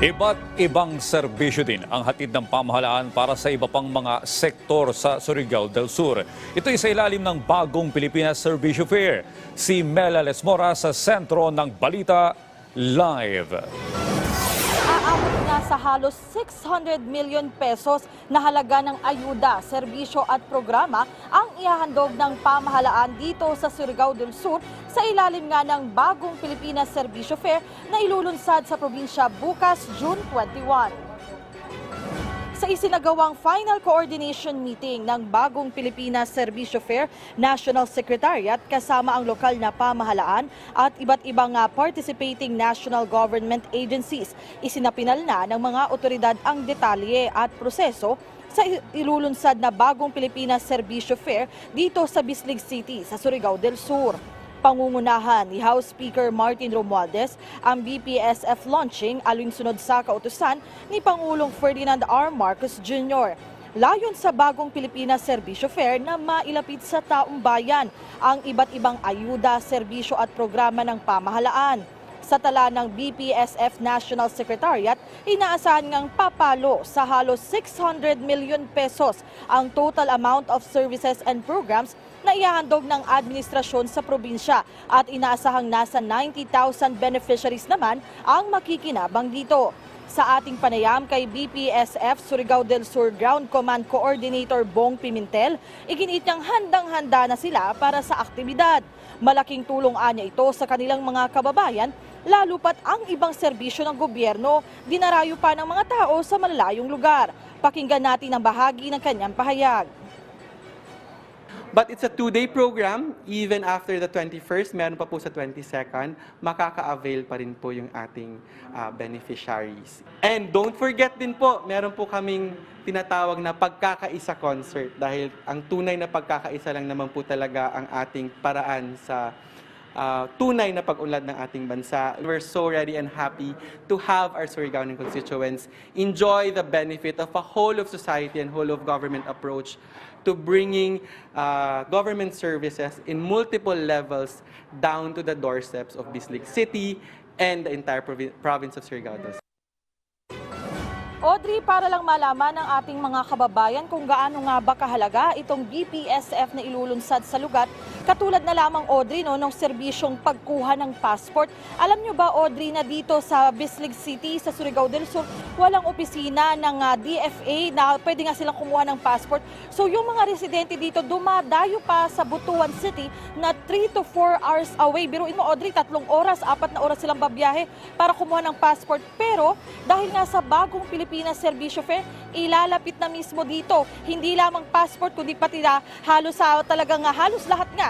Iba't ibang serbisyo din ang hatid ng pamahalaan para sa iba pang mga sektor sa Surigao del Sur. Ito ay sa ilalim ng bagong Pilipinas Servicio Fair. Si Mela Lesmora sa sentro ng Balita Live. Sa halos 600 million pesos na halaga ng ayuda, serbisyo at programa ang ihahandog ng pamahalaan dito sa Surigao del Sur sa ilalim nga ng bagong Pilipinas Serbisyo Fair na ilulunsad sa probinsya bukas June 21. Sa isinagawang final coordination meeting ng bagong Pilipinas Serbisyo Fair National Secretariat kasama ang lokal na pamahalaan at iba't ibang ah, participating national government agencies, isinapinal na ng mga otoridad ang detalye at proseso sa ilulunsad na bagong Pilipinas Serbisyo Fair dito sa Bislig City sa Surigao del Sur. Pangungunahan ni House Speaker Martin Romualdez ang BPSF launching alinsunod sa kautusan ni Pangulong Ferdinand R. Marcos Jr. Layon sa bagong Pilipinas Serbisyo Fair na mailapit sa taong bayan ang iba't ibang ayuda, serbisyo at programa ng pamahalaan. Sa tala ng BPSF National Secretariat, inaasahan ngang papalo sa halos 600 million pesos ang total amount of services and programs na ihahandog ng administrasyon sa probinsya at inaasahang nasa 90,000 beneficiaries naman ang makikinabang dito. Sa ating panayam kay BPSF Surigao del Sur Ground Command Coordinator Bong Pimentel, iginit niyang handang-handa na sila para sa aktibidad. Malaking tulong anya ito sa kanilang mga kababayan, lalo pat ang ibang serbisyo ng gobyerno dinarayo pa ng mga tao sa malalayong lugar. Pakinggan natin ang bahagi ng kanyang pahayag. But it's a two-day program. Even after the 21st, meron pa po sa 22nd, makaka-avail pa rin po yung ating ah, beneficiaries. And don't forget din po, meron po kaming tinatawag na pagkakaisa concert dahil ang tunay na pagkakaisa lang naman po talaga ang ating paraan sa ah, tunay na pag-unlad ng ating bansa. We're so ready and happy to have our Surigaonon constituents enjoy the benefit of a whole of society and whole of government approach to bringing uh, government services in multiple levels down to the doorsteps of Bislig City and the entire provi- province of Surigao. Audrey, para lang malaman ng ating mga kababayan kung gaano nga ba kahalaga itong BPSF na ilulunsad sa lugar, katulad na lamang Audrey no, ng serbisyong pagkuha ng passport. Alam nyo ba Audrey na dito sa Bislig City, sa Surigao del Sur, walang opisina ng ah, DFA na pwede nga silang kumuha ng passport. So yung mga residente dito dumadayo pa sa Butuan City na 3 to 4 hours away. Biruin mo Audrey, tatlong oras, apat na oras silang babiyahe para kumuha ng passport. Pero dahil nga sa bagong Pilipinas Serbisyo Fair, ilalapit na mismo dito. Hindi lamang passport, kundi pati na halos sa talagang nga, halos lahat nga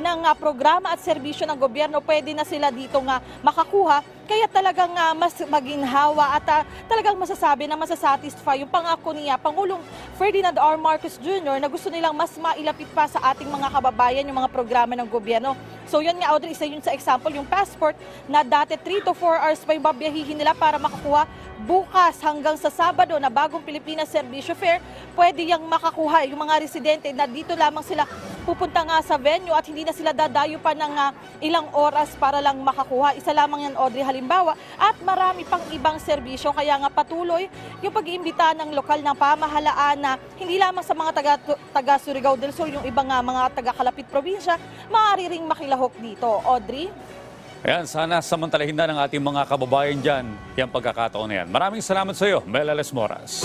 ng ah, programa at serbisyo ng gobyerno pwede na sila dito nga makakuha kaya talagang ah, mas maginhawa at ah, talagang masasabi na masasatisfy yung pangako niya Pangulong Ferdinand R. Marcos Jr. na gusto nilang mas mailapit pa sa ating mga kababayan yung mga programa ng gobyerno. So yun nga Audrey, isa yun sa example yung passport na dati 3 to 4 hours pa yung babiyahihin nila para makakuha bukas hanggang sa Sabado na bagong Pilipinas Serbisyo Fair, pwede yang makakuha yung mga residente na dito lamang sila pupunta nga sa venue at hindi na sila dadayo pa ng ah, ilang oras para lang makakuha. Isa lamang yan Audrey halimbawa at marami pang ibang serbisyo kaya nga patuloy yung pag-iimbita ng lokal na pamahalaan na hindi lamang sa mga taga, taga Surigao del Sur, yung ibang nga mga taga Kalapit probinsya, maaari ring makilahok dito. Audrey? Ayan, sana samantalahin na ng ating mga kababayan dyan yung pagkakataon na yan. Maraming salamat sa iyo, Mela Lesmoras.